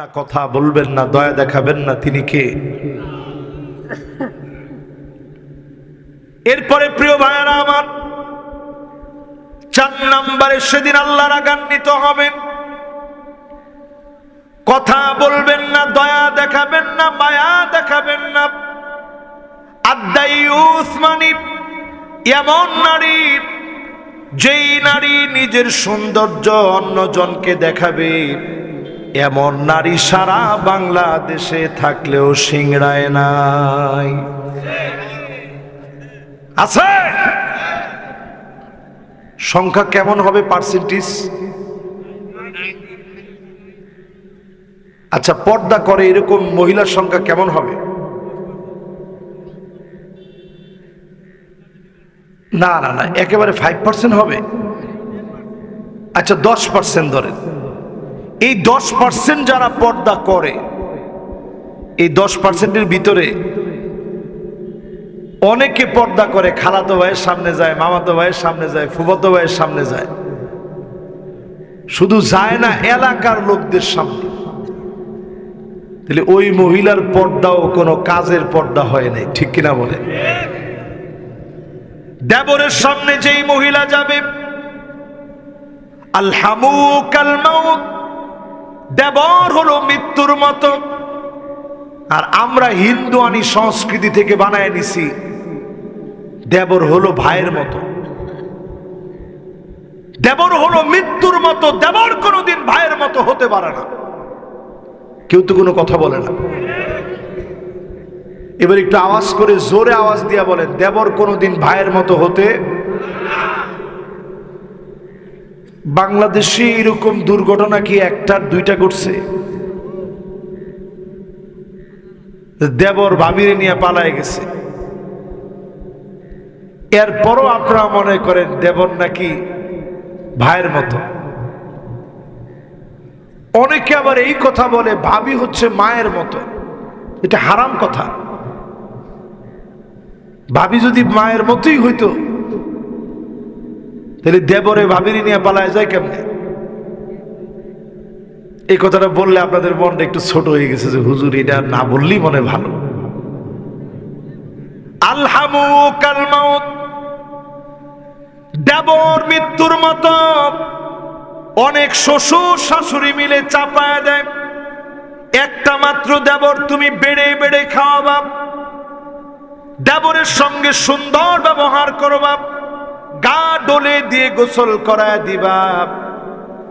না কথা বলবেন না, দয়া দেখাবেন না তিনি কে। এরপরে প্রিয় ভাইয়ারা আমার, চার নাম্বারে সেদিন আল্লাহ রাগান্বিত হবেন। কথা বলবেন না, দয়া দেখাবেন না, মায়া দেখাবেন না। আদাই উসমানি এমন নারী, যেই নারী নিজের সৌন্দর্য অন্যজনকে দেখাবে। এমন নারী সারা বাংলাদেশে থাকলেও সিংড়ায় নাই। আছে? সংখ্যা কেমন হবে পার্সেন্টেজ আচ্ছা পর্দা করে এরকম মহিলার সংখ্যা কেমন হবে? না না না, একেবারে ফাইভ পার্সেন্ট হবে। আচ্ছা দশ পার্সেন্ট ধরেন। এই দশ পার্সেন্ট যারা পর্দা করে, এই দশ পার্সেন্টের ভিতরে অনেকে পর্দা করে, খালাতো ভাইয়ের সামনে যায়, মামাতো ভাইয়ের সামনে যায়, ফুফাতো ভাইয়ের সামনে যায়। শুধু যায় না এলাকার লোকদের সামনে। তাহলে ওই মহিলার পর্দাও কোনো কাজের পর্দা হয় নাই, ঠিক কিনা বলে? দেবরের সামনে যেই মহিলা যাবে আলহামু কালমাউত দেবর হলো মৃত্যুর মতো। আর আমরা হিন্দু আনি সংস্কৃতি থেকে বানায় নিছি। দেবর হলো ভাইয়ের মতো। দেবর হলো মৃত্যুর মতো। দেবর কোনোদিন ভাইয়ের মতো হতে পারে না। কেউ তো কোনো কথা বলে না। এবার একটু আওয়াজ করে জোরে আওয়াজ দিয়া বলেন, দেবর কোনোদিন ভাইয়ের মতো হতে বাংলাদেশে এরকম দুর্ঘটনা কি একটা, দুইটা ঘটছে? দেবর ভাবিরে নিয়ে পালায় গেছে। এরপরও আপনারা মনে করেন দেবর নাকি ভাইয়ের মতো। অনেকে আবার এই কথা বলে, ভাবি হচ্ছে মায়ের মতো। এটা হারাম কথা। ভাবি যদি মায়ের মতোই হইতো তাহলে দেবরে ভাবিরি নিয়ে পালায় যায় কেমনে? এই কথাটা বললে আপনাদের মনটা একটু ছোট হয়ে গেছে যে, হুজুর, এটা না বললেই মনে ভালো। আলহামু দেবর মৃত্যুর মতো অনেক শ্বশুর শাশুড়ি মিলে চাপায় দেয়। একটা মাত্র দেবর তুমি বেড়ে বেড়ে খাওয়াবা দেবরের সঙ্গে সুন্দর ব্যবহার করবা গা ডলে দিয়ে গোসল করায় দিবা।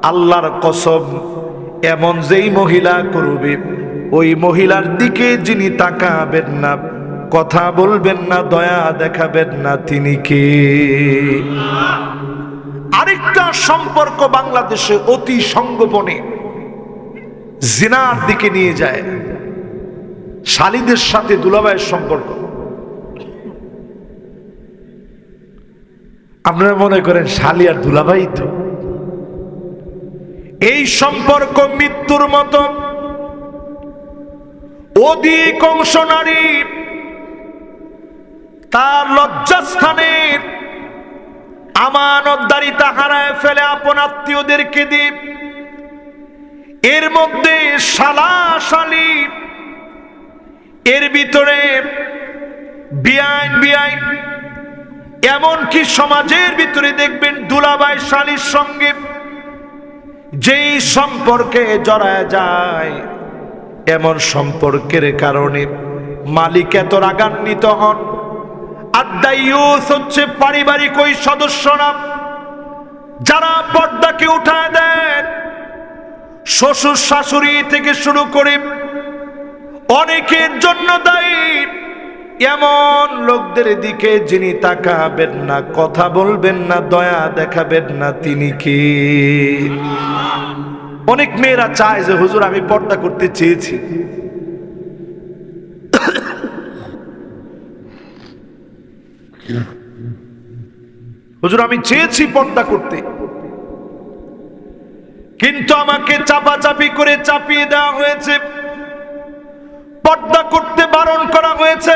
আল্লাহর কসম, এমন যেই মহিলা করবে, ওই মহিলার দিকে যিনি তাকাবেন না, কথা বলবেন না, দয়া দেখাবেন না, তিনি কে? আরেকটা সম্পর্ক বাংলাদেশে অতি সঙ্গোপনে জিনার দিকে নিয়ে যায়। শালিদের সাথে দুলাভাইয়ের সম্পর্ক। আপনারা মনে করেন শালি আর দুলাভাই তো? এই সম্পর্ক মৃত্যুর মতো। অধিকাংশ নারী তার লজ্জাস্থানের আমানতদারিতা হারায় ফেলে আপন আত্মীয়দেরকে দিয়ে। এর মধ্যে শালা শালি এর ভিতরে বিআইন বিআইন এমনকি সমাজের ভিতরে দেখবেন দুলাবাই শালির সঙ্গে যেই সম্পর্কে জড়ায় যায়, এমন সম্পর্কের কারণে মালিক এত রাগান্বিত হন। হচ্ছে পারিবারিক ওই সদস্যরা যারা পর্দাকে উঠায় দেন। শ্বশুর শাশুড়ি থেকে শুরু করে অনেকের জন্য দায়ী। এমন লোকদের দিকে যিনি তাকাবেন না, কথা বলবেন না, দয়া দেখাবেন না, তিনি কি? অনেক মেয়েরা চায় যে, হুজুর, আমি পর্দা করতে চেয়েছি। হুজুর, আমি চেয়েছি পর্দা করতে। কিন্তু আমাকে চাপাচাপি করে চাপিয়ে দেওয়া হয়েছে। পর্দা করতে বারণ করা হয়েছে।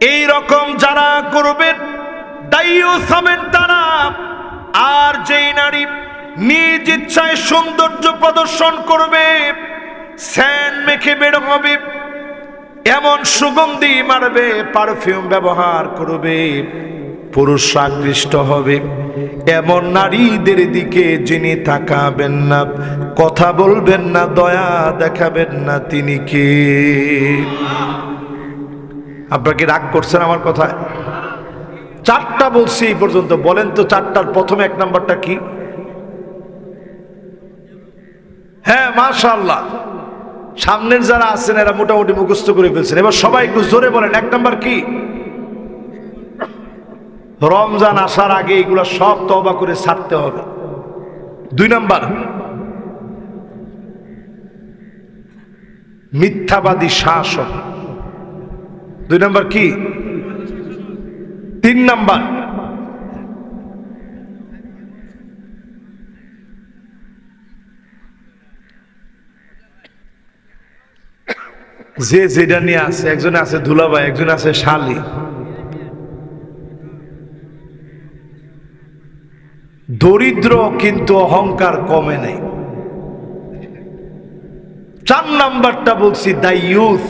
এই রকম যারা করবেন হবেন তারা। আর যেই নারী নিজ ইচ্ছায় সৌন্দর্য প্রদর্শন করবে, স্যান মেখে বের হবে, এমন সুগন্ধি মারবে, পারফিউম ব্যবহার করবে, পুরুষ আকৃষ্ট হবে। এমন নারীদের দিকে যিনি তাকাবেন না, কথা বলবেন না, দয়া দেখাবেন না তিনি কে? আপনারা কি রাগ করছেন আমার কথায়? চারটা বলছি এই পর্যন্ত, বলেন তো চারটার প্রথম এক নাম্বারটা কি? হ্যাঁ মাশাআল্লাহ। সামনের যারা আছেন, এরা মোটামুটি মুখস্থ করে ফেলছেন। এবার সবাই একটু জোরে বলেন, এক নাম্বার কি? রমজান আসার আগে এগুলো সব তবা করে ছাড়তে হবে। দুই নাম্বার। মিথ্যাবাদী শাসক দুই নাম্বার কি? তিন নাম্বার। যে যেটা নিয়ে আছে, একজন আছে ধুলাভাই একজন আছে শালি। দরিদ্র কিন্তু অহংকার কমে নেই। চার নাম্বারটা বলছি দাইয়ুস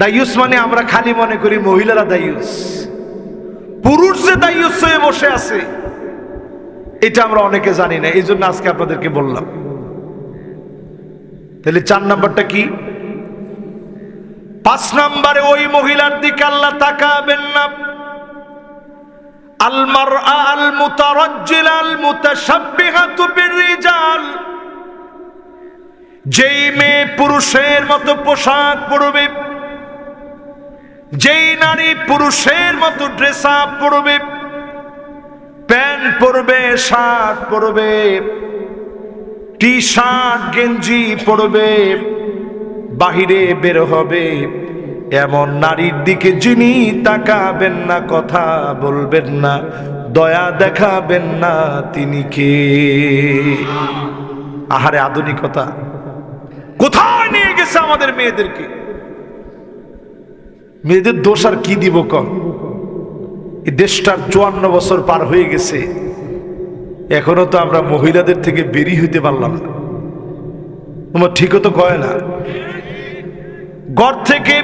দাইয়ুস মানে আমরা খালি মনে করি মহিলারা দাইয়ুস পুরুষ যে দাইয়ুস হয়ে বসে আছে, এটা আমরা অনেকে জানি না এই জন্য আজকে আপনাদেরকে বললাম। তাহলে চার নাম্বারটা কি? পাঁচ নাম্বারে ওই মহিলার দিকে আল্লাহ তাকাবেন না। আলমার আল মুতারাজ্জিল আল মুতাশাব্বিহাতু বিররিজাল। যেই মেয়ে পুরুষের মতো পোশাক পরবে যেই নারী পুরুষের মতো ড্রেস আপ পরবে, প্যান্ট পরবে, শার্ট পরবে টি শার্ট গেঞ্জি পরবে, বাহিরে বের হবে। এমন নারীর দিকে যিনি তাকাবেন না, কথা বলবেন না, দয়া দেখাবেন না, তিনি কে? আহারে আধুনিকতা। কোথায় নিয়ে গেছে আমাদের মেয়েদেরকে? মেয়েদের দোষ আর কি দিব কম এই দেশটার চুয়ান্ন বছর পার হয়ে গেছে। এখনও তো আমরা মহিলাদের থেকে বেরিয়ে হইতে পারলাম না। তোমার ঠিকও তো কয় না। ঘর থেকে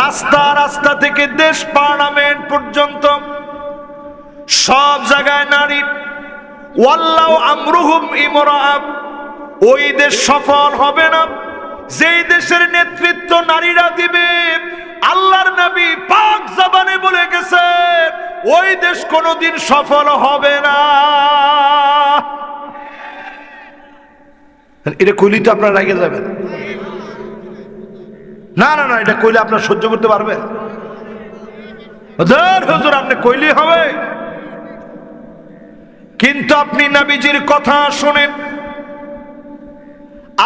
রাস্তা রাস্তা থেকে দেশ পার্লামেন্ট পর্যন্ত সব জায়গায় নারী। ওয়াল্লাহ আমরুহুম ইমরাব ওই দেশ সফল হবে না। যেই দেশের নেতৃত্ব নারীরা দিবে আল্লাহর নবী পাক জবানে বলে গেছে, ওই দেশ কোনোদিন সফল হবে না। এটা কইলি তো আপনারা রেগে যাবেন। না না না, এটা কইলে আপনার সহ্য করতে পারবেন। হুজুর আপনি কইলি হবে। কিন্তু আপনি নবীজির কথা শোনেন।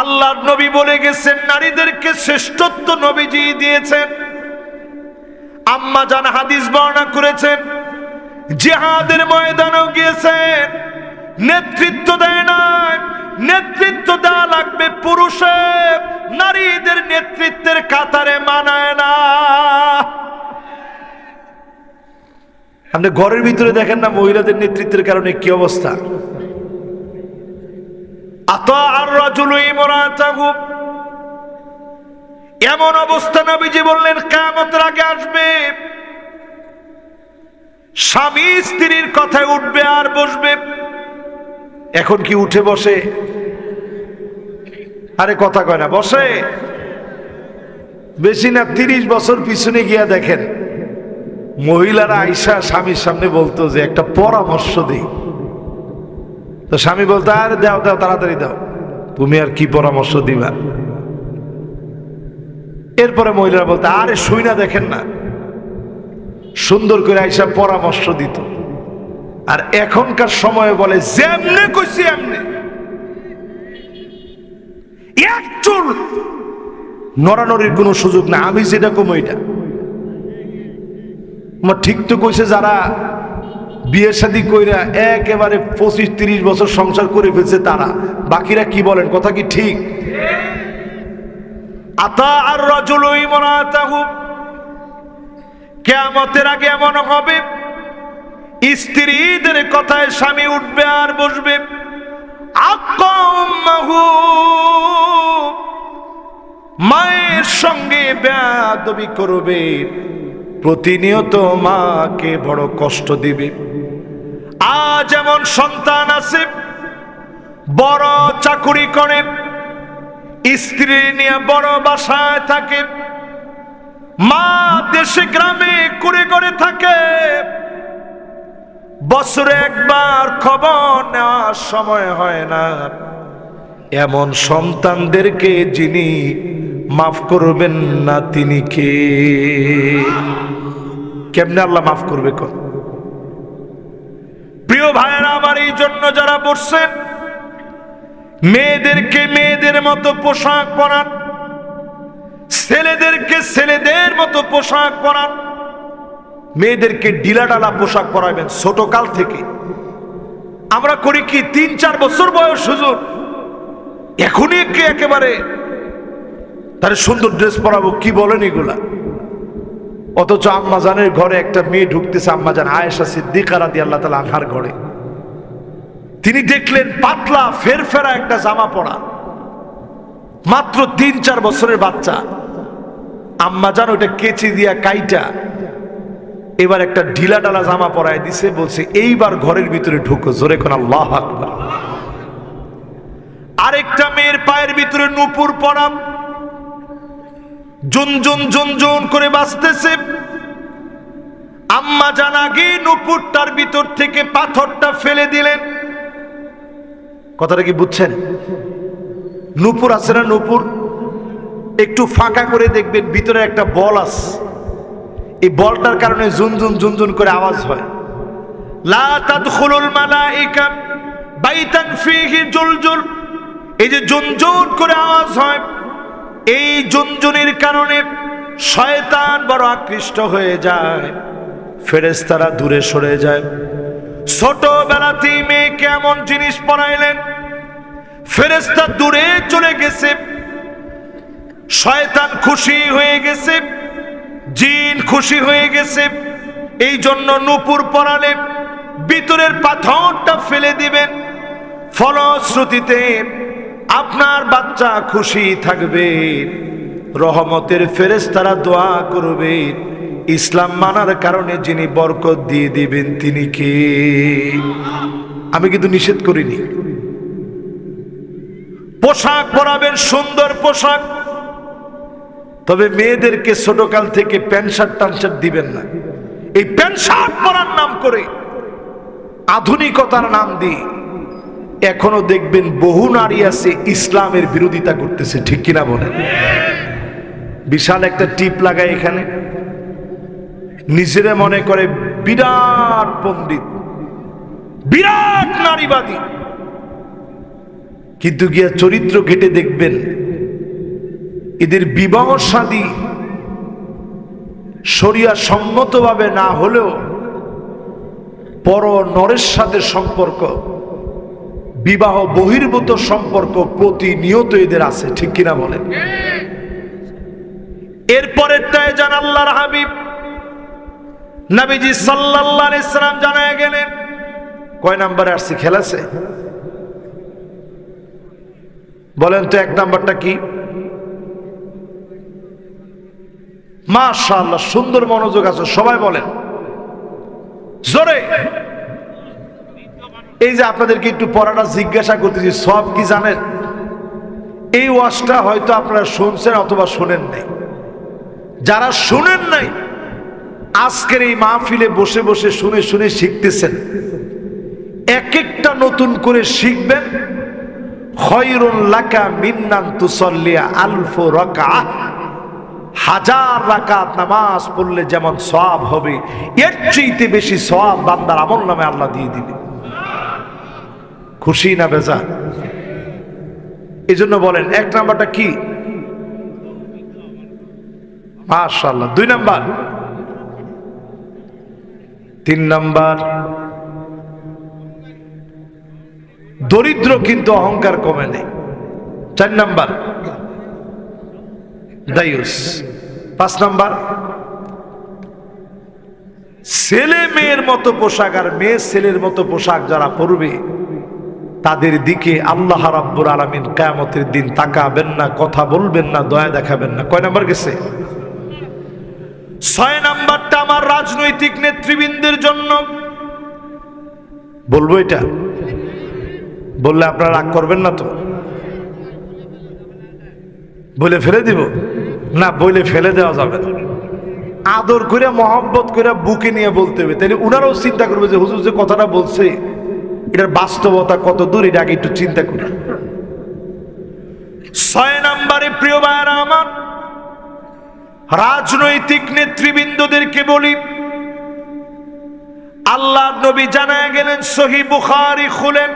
আল্লাহর নবী বলে গেছেন, নারীদেরকে শ্রেষ্ঠত্ব নবীজি দিয়েছেন। আম্মা জান হাদিস বর্ণনা করেছেন, জেহাদের ময়দানেও গিয়েছেন, নেতৃত্ব দেয় নাই, নেতৃত্ব দেওয়া লাগবে পুরুষের, নারীদের নেতৃত্বের কাতারে মানায় না। আপনি ঘরের ভিতরে দেখেন না মহিলাদের নেতৃত্বের কারণে কি অবস্থা? আতা আর রাজুলু ইমরাতাহু এমন অবস্থা নবীজি বললেন, কিয়ামতের আগে আসবে। স্বামী স্ত্রীর কথায় উঠবে আর বসবে। এখন কি উঠে বসে? আরে কথা কয় না, বসে। বেশি না, তিরিশ বছর পিছনে গিয়া দেখেন, মহিলারা আইসা স্বামীর সামনে বলতো যে, একটা পরামর্শ দিই। তো স্বামী বলতো, আরে দাও দাও, তাড়াতাড়ি দাও। তুমি আর কি পরামর্শ দিবা? এরপরে মহিলারা বলতো, আরে শুই না, দেখেন না। সুন্দর করে আইসা পরামর্শ দিত। আর এখনকার সময়ে বলে, যেমনে কইছি এমনে। এক চুল কোনো সুযোগ না। আমি যেটা কম এটা আমার ঠিক তো কইছে যারা বিয়ে শাদি কইরা একেবারে পঁচিশ, তিরিশ বছর সংসার করে ফেলছে তারা। বাকিরা কি বলেন? কথা কি ঠিক? আতা আর রজুল কেয়ামতের আগে এমন হবে, স্ত্রীদের কথায় স্বামী উঠবে আর বসবে। মায়ের সঙ্গে ব্যাদবি করবে, প্রতিনিয়ত মাকে বড় কষ্ট দিবে। আজ এমন সন্তান আছে, বড় চাকুরি করে স্ত্রী নিয়ে বড় বাসায় থাকে। মা দেশে গ্রামে করে করে থাকে। বছরে একবার খবর নেওয়ার সময় হয় না। এমন সন্তানদেরকে যিনি মাফ করবেন না, তিনি কে? কেমনে আল্লাহ মাফ করবে কোন? প্রিয় ভাইয়েরা, আমার এই জন্য যারা বসছেন মেয়েদেরকে মেয়েদের মতো পোশাক পরান। ছেলেদেরকে ছেলেদের মতো পোশাক পরান। মেয়েদেরকে ডিলাডালা পোশাক পরাবেন ছোট কাল থেকে। আমরা করি কি, তিন, চার বছর বয়স হুজুর। এখনই কি একেবারে তার সুন্দর ড্রেস পরাবো, কি বলেন এগুলা? অথচ আম্মাজানের ঘরে একটা মেয়ে ঢুকতেছে, আম্মাজান আয়েশা সিদ্দিকা রাদি আল্লাহ তালা আনহার ঘরে। তিনি দেখলেন পাতলা, ফেরফেরা একটা জামা পরা মাত্র তিন, চার বছরের বাচ্চা। আম্মাজান ওইটা কেচি দিয়া কাইটা। এবার একটা ঢিলা ডালা জামা পরায় দিছে, বলছে, এইবার ঘরের ভিতরে ঢুকো, জোরে কোন আল্লাহ আরেকটা মেয়ের পায়ের ভিতরে নুপুর পরাম জুন জুনজুন জুনজুন করে বাঁচতেছে আম্মা জান আগে নুপুরটার ভিতর থেকে পাথরটা ফেলে দিলেন। কথাটা কি বুঝছেন? নুপুর আছে না নুপুর? একটু ফাঁকা করে দেখবেন, ভিতরে একটা বল আছে। এই বলটার কারণে জুনজুন জুনজুন করে আওয়াজ হয়। জুলজুল। এই কারণে শয়তান বড় আকৃষ্ট হয়ে যায়। দূরে সরে যায়। ছোটবেলাতেই মেয়েকে এমন জিনিস পড়াইলেন ফেরেশতা দূরে চলে গেছে। শয়তান খুশি হয়ে গেছে। জিন খুশি হয়ে গেছে। এই জন্য নুপুর পরালে ভিতরের পাথরটা ফেলে দিবেন। ফলশ্রুতিতে আপনার বাচ্চা খুশি থাকবে। রহমতের ফেরেশতারা দোয়া করবে। ইসলাম মানার কারণে যিনি বরকত দিয়ে দিবেন তিনি কে? আমি কিন্তু নিষেধ করিনি। পোশাক পরাবেন, সুন্দর পোশাক। তবে মেয়েদেরকে ছোটকাল থেকে প্যান্ট শার্ট, টান শার্ট দিবেন না। এই প্যান্ট শার্ট পরার নাম করে আধুনিকতার নাম দিয়ে এখনও দেখবেন বহু নারী আছে ইসলামের বিরোধিতা করতেছে, ঠিক কিনা বলেন? বিশাল একটা টিপ লাগায় এখানে। নিজেরা মনে করে বিরাট পণ্ডিত। বিরাট নারীবাদী। কিন্তু গিয়া চরিত্র ঘেটে দেখবেন এদের বিবাহ সাদী শরিয়া সম্মতভাবে না হলেও পর নরের সাথে সম্পর্ক বিবাহ বহির্ভূত সম্পর্ক প্রতিনিয়ত এদের আছে ঠিক কিনা বলেন? এরপরেরটায় জান আল্লাহর হাবিব নবীজি সাল্লাল্লাহু ইসলাম জানায় গেলেন কয় নাম্বারে আসছে খেলাছে? বলেন তো এক নাম্বারটা কি? মাশাআল্লাহ, সুন্দর মনোযোগ আছে, সবাই বলেন। জোরে। এই যে আপনাদেরকে একটু পড়াটা জিজ্ঞাসা করতেছি, সব কি জানেন? এই ওয়াশটা হয়তো আপনারা শুনছেন অথবা শোনেন নাই। যারা শুনেন নাই, আজকের এই মাহফিলে বসে বসে শুনে শুনে শিখতেছেন। এক একটা নতুন করে শিখবেন লাকা রাকা, হাজার নামাজ পড়লে যেমন সওয়াব হবে, এর চাইতে বেশি সওয়াব বান্দার আমল নামে আল্লাহ দিয়ে দিবে। খুশি না বেজা এই জন্য বলেন, এক নাম্বারটা কি? মাশাল্লাহ দুই নাম্বার? তিন নাম্বার? দরিদ্র কিন্তু অহংকার কমে নেই। চার নাম্বার। দায়ুস পাঁচ নাম্বার। ছেলে মেয়ের মতো পোশাক আর মেয়ে ছেলের মতো পোশাক যারা পরবে, তাদের দিকে আল্লাহ রাব্বুর আলামিন কেয়ামতের দিন তাকাবেন না, কথা বলবেন না, দয়া দেখাবেন না। কয় নাম্বার গেছে? ছয় নাম্বারটা আমার রাজনৈতিক নেতৃবৃন্দের জন্য। বলব এটা। বললে আপনারা রাগ করবেন না তো? বলে ফেলে দিব? না, বলে ফেলে দেওয়া যাবে না। আদর করে মহব্বত করে বুকে নিয়ে বলতে হবে। তাহলে উনারাও চিন্তা করবে যে, হুজুর যে কথাটা বলছে, এটার বাস্তবতা কত দূর, এটা আগে একটু চিন্তা করি। ছয় নম্বরে, প্রিয় ভাইয়ারা আমার, রাজনৈতিক নেতৃবৃন্দদেরকে বলি, আল্লাহ নবী জানায় গেলেন, সহি বুখারি খুলেন।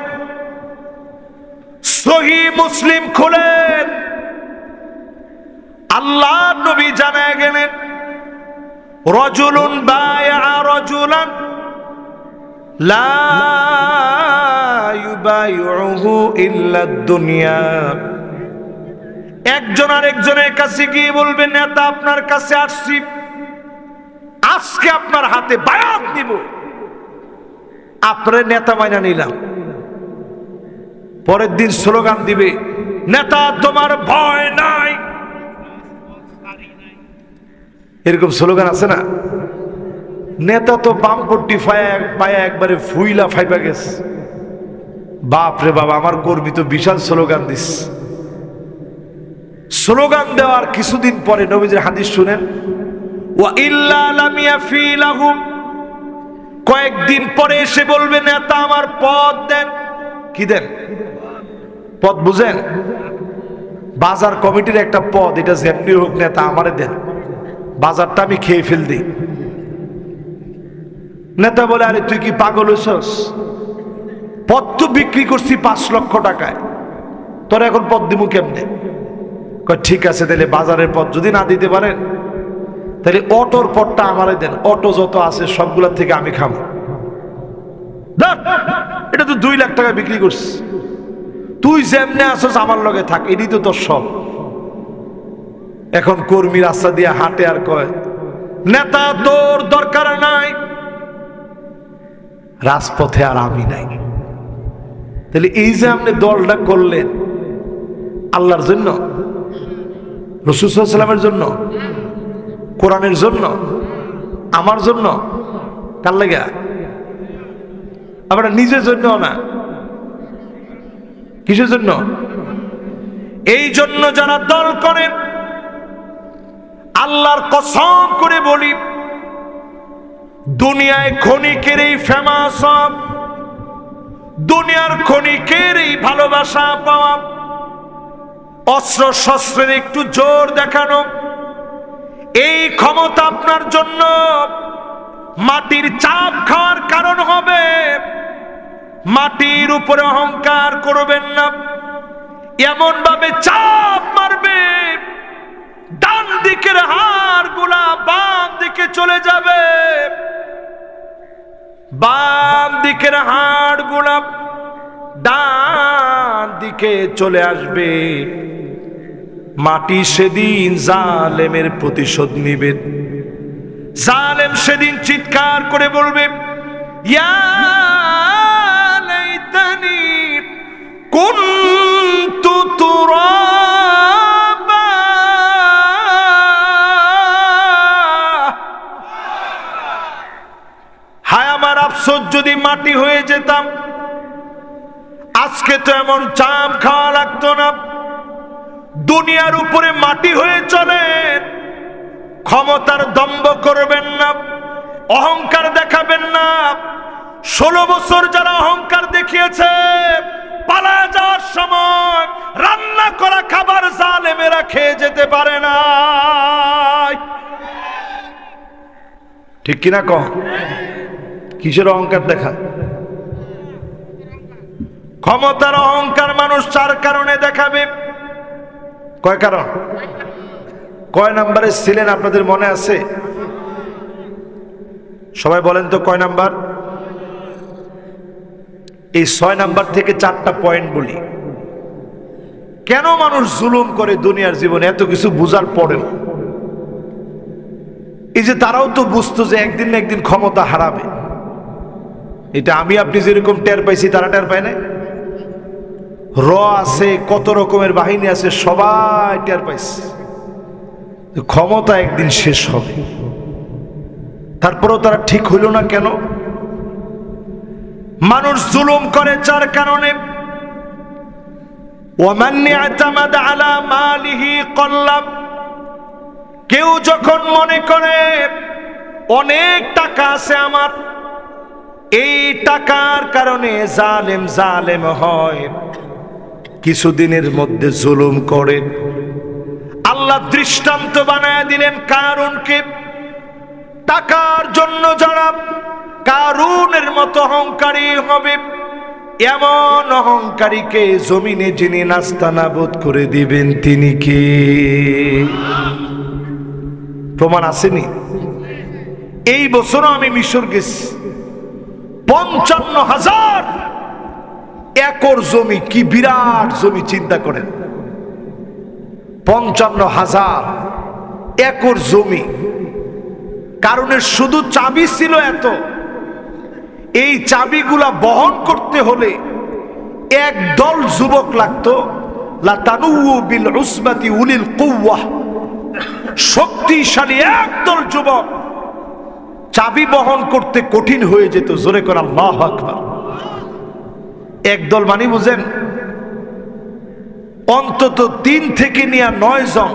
সহি মুসলিম খুলেন। আল্লাহ নবী জানা গেলেন, রজুলুন বায়া রজুলান, লা ইউবাইউহু ইল্লা দুনিয়া। একজন আর একজনের কাছে গিয়ে বলবেন, নেতা, আপনার কাছে আসছি। আজকে আপনার হাতে বায়াত নিব। আপনার নেতা মাইনা নিলাম। পরের দিন স্লোগান দিবে, নেতা, তোমার ভয় নাই। এরকম স্লোগান আছে না? নেতা তো বামপট্টি ফায়া পায়া একবারে ফুইলা ফাইবা গেছে। বাপ রে বাবা, আমার কর্মী তো বিশাল স্লোগান দিস। স্লোগান দেওয়ার কিছুদিন পরে নবীজির হাদিস শুনেন কয়েকদিন পরে এসে বলবে, নেতা, আমার পদ দেন। কি দেন? পদ বুঝেন? বাজার কমিটির একটা পদ, এটা যেমনি হোক নেতা আমারে দেন। বাজারটা আমি খেয়ে ফেল দিই নেতা বলে, আরে তুই কি পাগল হইছস? পদ তো বিক্রি করছি পাঁচ লক্ষ টাকায়। তোর এখন পদ দিব কেমনে? ঠিক আছে, তাহলে বাজারের পদ যদি না দিতে পারেন, তাহলে অটোর পদটা আমারে দেন। অটো যত আছে সবগুলোর থেকে আমি খাব তো দুই লাখ টাকা বিক্রি করছি তুই যেমনে আসস আমার লগে থাক এটি তো তোর সব এখন কর্মী রাস্তা দিয়ে হাঁটে আর কয়, নেতা, তোর দরকার নাই। রাজপথে আর আমি নাই। তাহলে এই যে আপনি দলটা করলেন, আল্লাহর জন্য রসুসাল্লামের জন্য, কোরআনের জন্য, আমার জন্য, কার লেগা? আমরা নিজের জন্য না। কিসের জন্য? এই জন্য যারা দল করেন আল্লাহর কসম করে বলি, দুনিয়ায় ক্ষণিকের এই ফেমাস, দুনিয়ার ক্ষণিকের এই ভালোবাসা পাওয়া অস্ত্র শস্ত্রের একটু জোর দেখানো, এই ক্ষমতা আপনার জন্য। মাটির চাপ খাওয়ার কারণ হবে। মাটির উপরে অহংকার করবেন না। এমন ভাবে চাপ মারবে। ডান দিকের হাড়গুলা বাম দিকে চলে যাবে। বাম দিকের হাড়গুলা ডান দিকে চলে আসবে। মাটি সেদিন জালেমের প্রতিশোধ নিবে। জালেম সেদিন চিৎকার করে বলবে কুনতু তুরাবা। হায় আমার আফসোস, যদি মাটি হয়ে যেতাম, আজকে তো এমন চাপ খাওয়া লাগতো না। দুনিয়ার উপরে মাটি হয়ে চলেন ক্ষমতার দম্ভ করবেন না, অহংকার দেখাবেন না। ষোলো বছর যারা অহংকার দেখিয়েছে, পালা যাওয়ার সময় রান্না করা খাবার জালেমেরা খেয়ে যেতে পারে না। ঠিক কিনা কহ কিসের অহংকার দেখা? ক্ষমতার অহংকার মানুষ চার কারণে দেখাবে। কয় কারণ? কয় নাম্বারে ছিলেন আপনাদের মনে আছে? সবাই বলেন তো কয় নাম্বার? এই ছয় নাম্বার থেকে চারটা পয়েন্ট বলি। কেন মানুষ জুলুম করে দুনিয়ার জীবনে? এত কিছু বুঝার পরেও। এই যে তারাও তো বুঝতো যে একদিন না একদিন ক্ষমতা হারাবে। এটা আমি, আপনি যেরকম টের পাইছি, তারা টের পায় না র আছে, কত রকমের বাহিনী আছে, সবাই টের পাইছে। ক্ষমতা একদিন শেষ হবে। তারপরেও তারা ঠিক হইল না কেন? মানুষ জুলুম করে চার কারণে কেউ যখন মনে করে, অনেক টাকা আছে আমার, এই টাকার কারণে জালেম জালেম হয়। কিছুদিনের মধ্যে জুলুম করে। আল্লাহ দৃষ্টান্ত বানায় দিলেন কারণকে টাকার জন্য যারা কারুনের মতো অহংকারী হবে, এমন অহংকারীকে জমিনে যিনি নাস্তানাবোধ করে দিবেন, তিনি কে? প্রমাণ আসেনি? এই বছরও আমি মিশর গেছি। পঞ্চান্ন হাজার একর জমি, কি বিরাট জমি, চিন্তা করেন। পঞ্চান্ন হাজার একর জমি। কারণে শুধু চাবি ছিল এত। এই চাবিগুলা বহন করতে হলে এক দল যুবক লাগতো। বিল উলিল শক্তিশালী একদল যুবক চাবি বহন করতে কঠিন হয়ে যেত। জোরে করা একদল মানে বুঝেন অন্তত তিন থেকে নিয়ে নয় জন।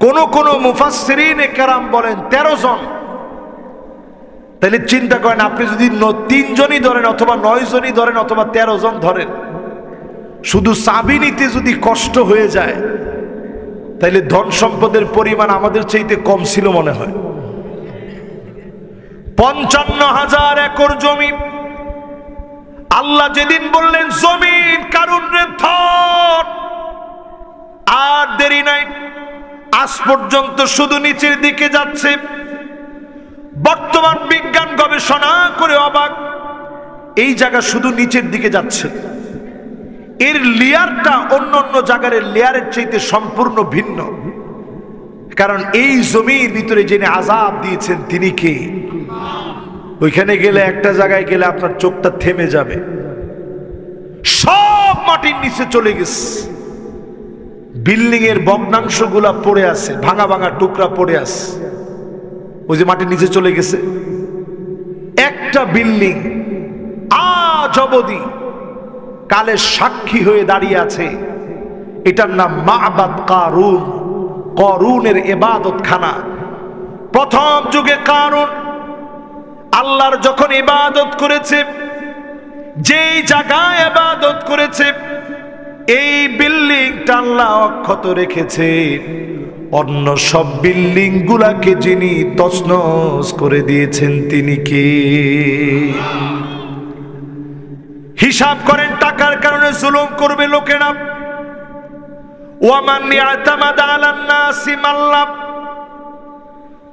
কোন কোন মুফাসরিন কারাম বলেন তেরো জন। তাহলে চিন্তা করেন, আপনি যদি তিনজনই ধরেন অথবা নয় জনই ধরেন অথবা তেরো জন ধরেন। শুধু চাবি নিতে যদি কষ্ট হয়ে যায় তাইলে ধন সম্পদের পরিমাণ আমাদের চাইতে কম ছিল মনে হয়। পঞ্চান্ন হাজার একর জমি। আল্লাহ যেদিন বললেন, জমিন কারণ রে আর দেরি নাই। আজ পর্যন্ত শুধু নিচের দিকে যাচ্ছে। বর্তমান বিজ্ঞান গবেষণা করে অবাক। এই জায়গা শুধু নিচের দিকে যাচ্ছে। এর লেয়ারটা অন্য অন্য জায়গার লেয়ারের চাইতে সম্পূর্ণ ভিন্ন। কারণ এই জমির ভিতরে যিনি আজাব দিয়েছেন, তিনি কে? ওইখানে গেলে একটা জায়গায় গেলে আপনার চোখটা থেমে যাবে। সব মাটির নিচে চলে গেছে। বিল্ডিং এর ভগ্নাংশগুলা পড়ে আছে, ভাঙা ভাঙা টুকরা পড়ে আছে। ওই যে মাটির নিচে চলে গেছে। একটা বিল্ডিং আজ অবধি কালের সাক্ষী হয়ে দাঁড়িয়ে আছে। এটার নাম মাবাদ কারুন, করুনের এবাদত খানা প্রথম যুগে কারুন আল্লাহর যখন ইবাদত করেছে, যেই জায়গায় ইবাদত করেছে, এই বিল্ডিংটা আল্লাহ অক্ষত রেখেছে। অন্য সব বিল্ডিং গুলাকে যিনি তছনছ করে দিয়েছেন, তিনি কে? হিসাব করেন, টাকার কারণে জুলুম করবে লোকেরা।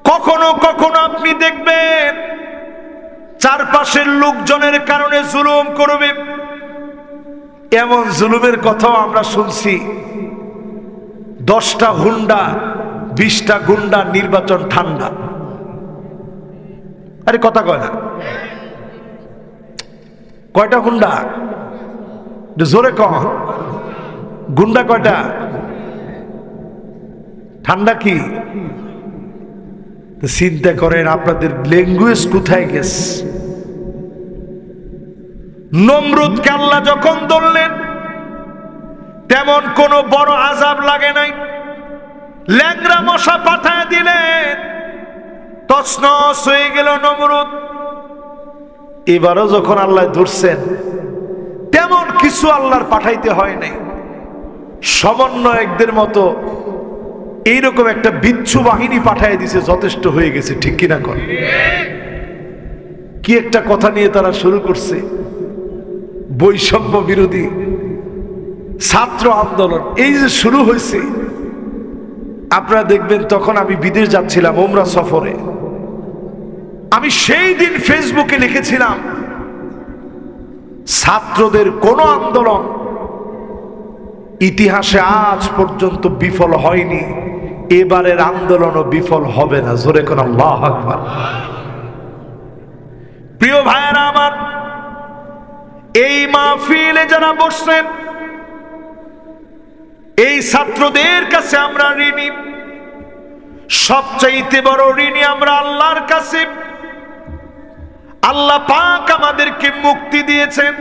কখনো কখনো আপনি দেখবেন চারপাশের লোকজনের কারণে জুলুম করবে। এমন জুলুমের কথাও আমরা শুনছি। দশটা হুন্ডা, বিশটা গুন্ডা, নির্বাচন ঠান্ডা। আরে কথা কয় না। কয়টা হুন্ডা? জোরে কম গুন্ডা কয়টা? ঠান্ডা কি? চিন্তা করেন, আপনাদের ল্যাঙ্গুয়েজ কোথায় গেছে? নমরুদ কাল্লা যখন ধরলেন, তেমন কোন বড় আজাব লাগে নাই। ল্যাংরা মশা পাঠায় দিলেন। তসনস হয়ে গেল নমরুদ। এবারও যখন আল্লাহ ধরছেন, তেমন কিছু আল্লাহর পাঠাইতে হয় নাই। সমন্বয়কদের মতো এইরকম একটা বিচ্ছু বাহিনী পাঠায় দিছে, যথেষ্ট হয়ে গেছে, ঠিক কিনা কর কি একটা কথা নিয়ে তারা শুরু করছে? বৈষম্য বিরোধী ছাত্র আন্দোলন। এই যে শুরু হয়েছে, আপনারা দেখবেন তখন আমি বিদেশ যাচ্ছিলাম, ওমরা সফরে। আমি সেই দিন ফেসবুকে লিখেছিলাম, ছাত্রদের কোন আন্দোলন ইতিহাসে আজ পর্যন্ত বিফল হয়নি। এবারের আন্দোলনও বিফল হবে না। জোরে কোন প্রিয় ভাইয়েরা আমার, এই মাহফিলে যারা বসছেন, এই ছাত্রদের কাছে আমরা ঋণী। সবচাইতে বড় ঋণী আমরা আল্লাহর কাছে। আল্লাহ পাক আমাদেরকে মুক্তি দিয়েছেন।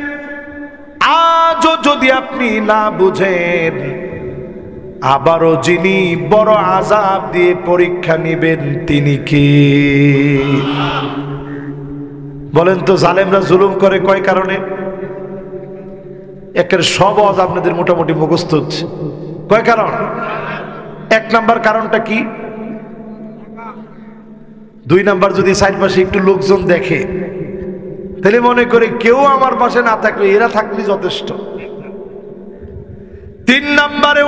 আজও যদি আপনি না বুঝেন আবারও যিনি বড় আজাব দিয়ে পরীক্ষা নিবেন, তিনি কি? বলেন তো, জালেমরা জুলুম করে কয় কারণে? একের সব আজ আপনাদের মোটামুটি মুখস্থ হচ্ছে। কয় কারণ? এক নাম্বার কারণটা কি? দুই নাম্বার, যদি সাইড পাশে একটু লোকজন দেখে, তাহলে মনে করে কেউ আমার পাশে না থাকলে, এরা থাকলে যথেষ্ট। তিন নম্বরে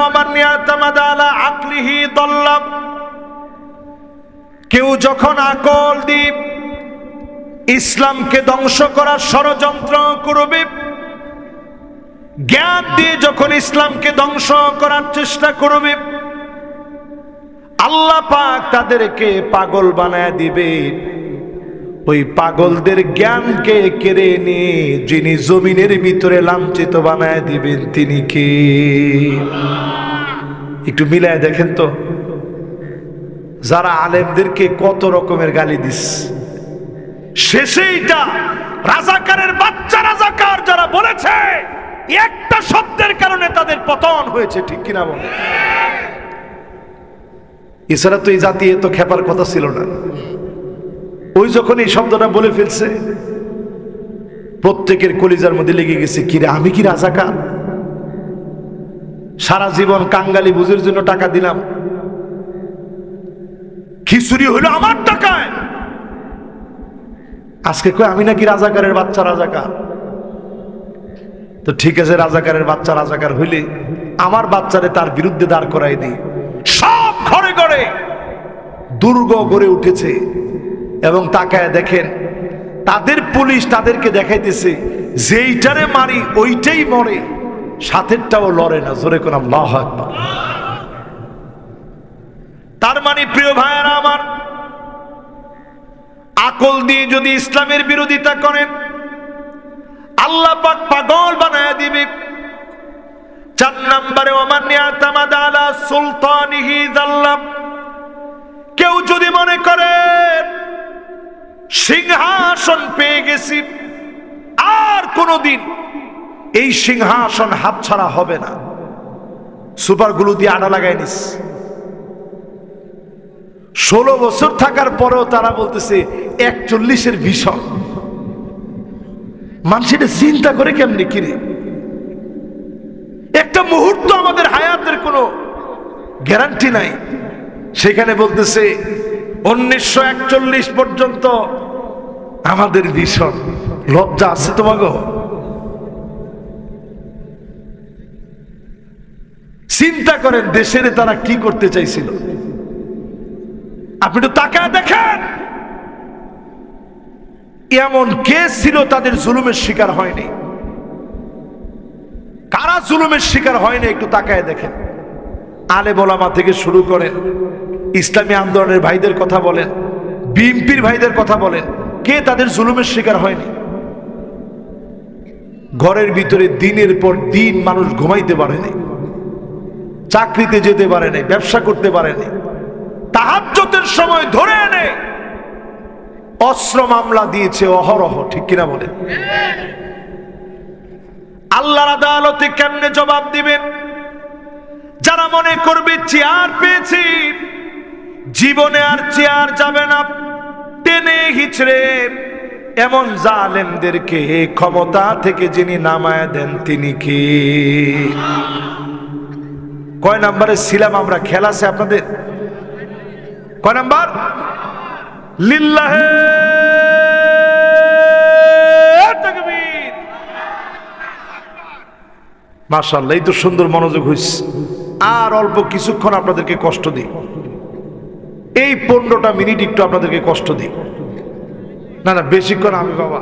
আকলিহি দল্লাম কেউ যখন আকল দ্বীপ ইসলামকে ধ্বংস করার ষড়যন্ত্র করবে, জ্ঞান দিয়ে যখন ইসলামকে ধ্বংস করার চেষ্টা করবে, আল্লাহ পাক তাদেরকে পাগল বানায় দিবে। ওই পাগলদের জ্ঞানকে কেড়ে নিয়ে যিনি জমিনের ভিতরে লাঞ্ছিত বানায় দিবেন, তিনি কে? একটু মিলায় দেখেন তো। যারা আলেমদেরকে কত রকমের গালি দিস। শেষে এটা রাজাকারের বাচ্চা রাজাকার যারা বলেছে, একটা শব্দের কারণে তাদের পতন হয়েছে, ঠিক কিনা বল? এছাড়া তো এই জাতি এত খেপার কথা ছিল না। ওই যখন এই শব্দটা বলে ফেলছে, প্রত্যেকের কলিজার মধ্যে লেগে গেছে কিরে আমি কি রাজাকার? সারা জীবন কাঙ্গালি বুঝের জন্য টাকা দিলাম। খিচুড়ি হইল আমার টাকায়। আজকে কই আমি নাকি রাজাকারের বাচ্চা রাজাকার? তো ঠিক আছে, রাজাকারের বাচ্চা রাজাকার হইলে আমার বাচ্চারে তার বিরুদ্ধে দাঁড় করাই দিই। সব ঘরে ঘরে দুর্গ গড়ে উঠেছে। এবং তাকায় দেখেন, তাদের পুলিশ তাদেরকে দেখাইতেছে, যেইটারে মারি ওইটাই মরে, সাথেরটাও লড়ে না। জোরে আকবার। তার মানে প্রিয় ভাইয়েরা আমার, আকল দিয়ে যদি ইসলামের বিরোধিতা করেন, আল্লাহ পাক পাগল বানায় দিবে। চার নম্বরে কেউ যদি মনে করে সিংহাসন পেয়ে গেছি। আর কোনোদিন এই সিংহাসন হাতছাড়া হবে না। সুপারগুলো দিয়ে আড়া লাগাই নিস। ষোলো বছর থাকার পরেও তারা বলতেছে, একচল্লিশের ভীষণ। মানুষ এটা চিন্তা করে কেমনি কিরে একটা মুহূর্ত আমাদের হায়াতের কোনো গ্যারান্টি নাই। সেখানে বলতেছে, উনিশশো একচল্লিশ পর্যন্ত আমাদের ভীষণ। লজ্জা আছে তোমাকে চিন্তা করেন, দেশের তারা কি করতে চাইছিল? আপনি তো তাকায় দেখেন! এমন কে ছিল তাদের জুলুমের শিকার হয়নি? কারা জুলুমের শিকার হয়নি একটু তাকায় দেখেন। আলে বলামা থেকে শুরু করেন, ইসলামী আন্দোলনের ভাইদের কথা বলেন, বিএনপির ভাইদের কথা বলেন কে তাদের জুলুমের শিকার হয়নি? ঘরের ভিতরে দিনের পর দিন মানুষ ঘুমাইতে পারেনি চাকরিতে যেতে পারেনি ব্যবসা করতে পারেনি তাহাজ্জতের সময় ধরে এনে অস্ত্র মামলা দিয়েছে অহরহ, ঠিক কিনা বলেন? আল্লাহর আদালতে কেমনে জবাব দিবেন? যারা মনে করবে চেয়ার পেয়েছি, জীবনে আর চেয়ার যাবে না। টেনে হিচড়ে এমন জালেমদেরকে ক্ষমতা থেকে যিনি নামায় দেন তিনি কি? কয় নাম্বারে ছিলাম আমরা খেলা আছে আপনাদের? কয় নাম্বার? লিল্লাহে মাশাআল্লাহ, এই তো সুন্দর মনোযোগ হইছে। আর অল্প কিছুক্ষণ আপনাদেরকে কষ্ট দিই। এই পনেরোটা মিনিট একটু আপনাদেরকে কষ্ট দিই। না না বেশিক্ষণ আমি বাবা।